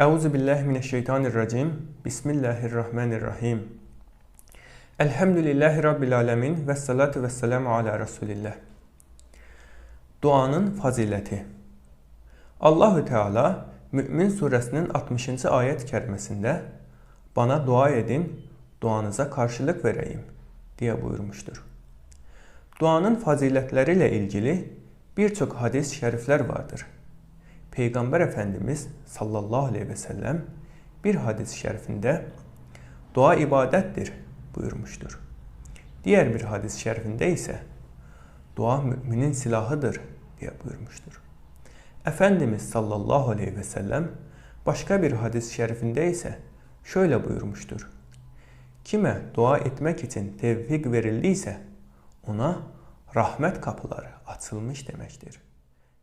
Euzu billahi mineşşeytanirracim. Bismillahirrahmanirrahim. Elhamdülillahi rabbil alamin ve salatu vesselamu ala Resulillah. Duanın fazileti. Allahü Teala Mümin suresinin 60. ayet kerimesinde bana dua edin, duanıza karşılık vereyim diye buyurmuştur. Duanın faziletleriyle ilgili birçok hadis-i şerifler vardır. Peygamber Efendimiz sallallahu aleyhi ve sellem bir hadis-i şerifinde dua ibadettir buyurmuştur. Diğer bir hadis-i şerifinde ise dua müminin silahıdır diye buyurmuştur. Efendimiz sallallahu aleyhi ve sellem başka bir hadis-i şerifinde ise şöyle buyurmuştur. Kime dua etmek için tevfik verildiyse ona rahmet kapıları açılmış demektir.